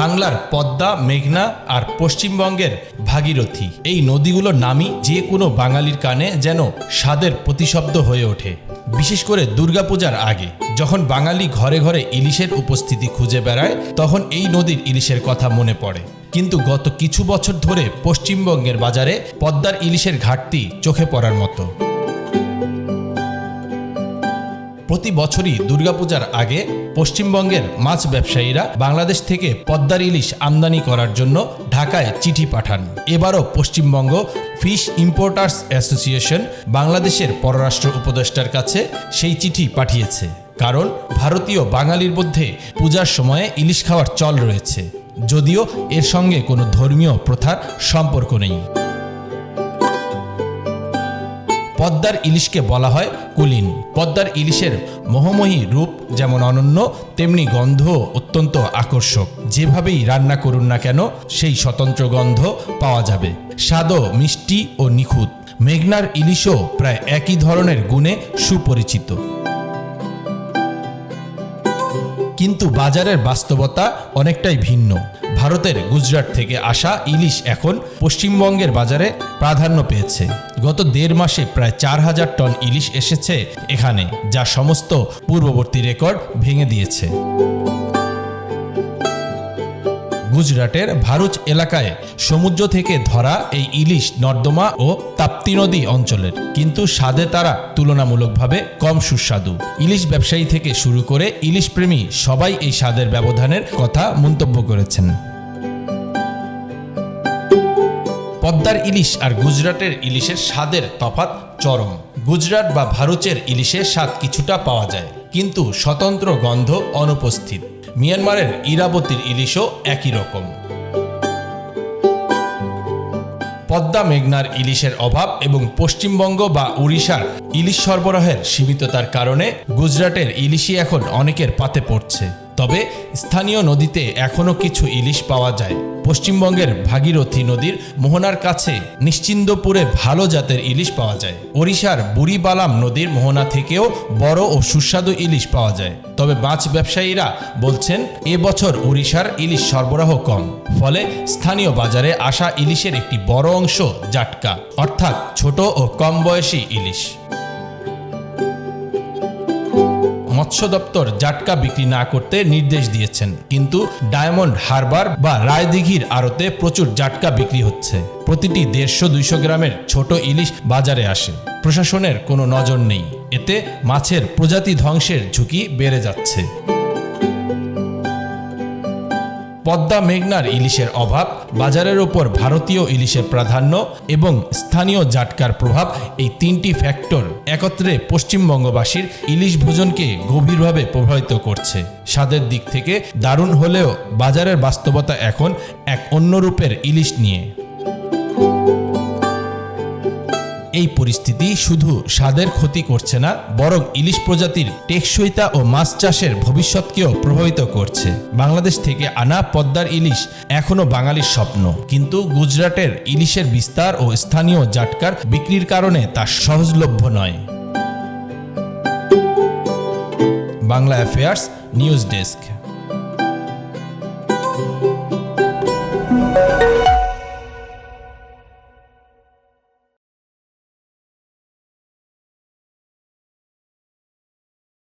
বাংলার পদ্মা, মেঘনা আর পশ্চিমবঙ্গের ভাগীরথী। এই নদীগুলোর নামই যে কোনো বাঙালির কানে যেন স্বাদের প্রতিশব্দ হয়ে ওঠে। বিশেষ করে দুর্গাপূজার আগে, যখন বাঙালি ঘরে ঘরে ইলিশের উপস্থিতি খুঁজে বেড়ায়, তখন এই নদীর ইলিশের কথা মনে পড়ে। কিন্তু গত কিছু বছর ধরে পশ্চিমবঙ্গের বাজারে পদ্মার ইলিশের ঘাটতি চোখে পড়ার মতো। প্রতি বছরই দুর্গাপূজার আগে পশ্চিমবঙ্গের মাছ ব্যবসায়ীরা বাংলাদেশ থেকে পদ্মার ইলিশ আমদানি করার জন্য ঢাকায় চিঠি পাঠান। এবারও পশ্চিমবঙ্গ ফিশ ইম্পোর্টার্স অ্যাসোসিয়েশন বাংলাদেশের পররাষ্ট্র উপদেষ্টার কাছে সেই চিঠি পাঠিয়েছে। কারণ ভারতীয় বাঙালির মধ্যে পূজার সময়ে ইলিশ খাওয়ার চল রয়েছে। যদিও এর সঙ্গে কোনো ধর্মীয় প্রথার সম্পর্ক নেই। পদ্মার ইলিশকে বলা হয় কুলিন। পদ্মার ইলিশের মোহময়ী রূপ যেমন অনন্য, তেমনি গন্ধ অত্যন্ত আকর্ষক। যেভাবেই রান্না করুন না কেন, সেই স্বতন্ত্র গন্ধ পাওয়া যাবে। স্বাদও মিষ্টি ও নিখুঁত। মেঘনার ইলিশও প্রায় একই ধরনের গুণে সুপরিচিত। কিন্তু বাজারের বাস্তবতা অনেকটাই ভিন্ন। ভারতের গুজরাট থেকে আসা ইলিশ এখন পশ্চিমবঙ্গের বাজারে প্রাধান্য পেয়েছে। গত দেড় মাসে প্রায় চার হাজার টন ইলিশ এসেছে এখানে, যা সমস্ত পূর্ববর্তী রেকর্ড ভেঙে দিয়েছে। গুজরাটের ভারুচ এলাকায় সমুদ্র থেকে ধরা এই ইলিশ নর্দমা ও তাপ্তি নদী অঞ্চলের, কিন্তু স্বাদে তারা তুলনামূলকভাবে কম সুস্বাদু। ইলিশ ব্যবসায়ী থেকে শুরু করে ইলিশ প্রেমী সবাই এই স্বাদের ব্যবধানের কথা মন্তব্য করেছেন। পদ্মার ইলিশ আর গুজরাটের ইলিশের স্বাদের তফাৎ চরম। গুজরাট বা ভারুচের ইলিশের স্বাদ কিছুটা পাওয়া যায়, কিন্তু স্বতন্ত্র গন্ধ অনুপস্থিত। মিয়ানমারের ইরাবতীর ইলিশও একই রকম। পদ্মা মেঘনার ইলিশের অভাব এবং পশ্চিমবঙ্গ বা উড়িষ্যার ইলিশ সরবরাহের সীমিততার কারণে গুজরাটের ইলিশই এখন অনেকের পাতে পড়ছে। তবে স্থানীয় নদীতে এখনও কিছু ইলিশ পাওয়া যায়। পশ্চিমবঙ্গের ভাগীরথী নদীর মোহনার কাছে নিশ্চিন্দপুরে ভালো জাতের ইলিশ পাওয়া যায়। ওড়িশার বুড়িবালাম নদীর মোহনা থেকেও বড় ও সুস্বাদু ইলিশ পাওয়া যায়। তবে মাছ ব্যবসায়ীরা বলছেন এবছর উড়িষ্যার ইলিশ সরবরাহ কম। ফলে স্থানীয় বাজারে আসা ইলিশের একটি বড় অংশ জাটকা, অর্থাৎ ছোট ও কম বয়সী ইলিশ। মৎস্য দপ্তর জাটকা বিক্রি না করতে নির্দেশ দিয়েছেন। কিন্তু ডায়মন্ড হারবার বা রায়দিঘির আড়তে প্রচুর জাটকা বিক্রি হচ্ছে। প্রতিটি দেড়শো দুইশো গ্রামের ছোট ইলিশ বাজারে আসে। প্রশাসনের কোনো নজর নেই। এতে মাছের প্রজাতি ধ্বংসের ঝুঁকি বেড়ে যাচ্ছে। পদ্মা মেঘনার ইলিশের অভাব, বাজারের ওপর ভারতীয় ইলিশের প্রাধান্য এবং স্থানীয় জাটকার প্রভাব এই তিনটি ফ্যাক্টর একত্রে পশ্চিমবঙ্গবাসীর ইলিশ ভোজনকে গভীরভাবে প্রভাবিত করছে। স্বাদের দিক থেকে দারুণ হলেও বাজারের বাস্তবতা এখন এক অন্য রূপের ইলিশ নিয়ে। এই পরিস্থিতি শুধু স্বাদের ক্ষতি করছে না, বরং ইলিশ প্রজাতির টেকসইতা ও মাছ চাষের ভবিষ্যৎকেও প্রভাবিত করছে। বাংলাদেশ থেকে আনা পদ্মার ইলিশ এখনও বাঙালির স্বপ্ন। কিন্তু গুজরাটের ইলিশের বিস্তার ও স্থানীয় জাটকার বিক্রির কারণে তা সহজলভ্য নয়। Bangla affairs, news desk.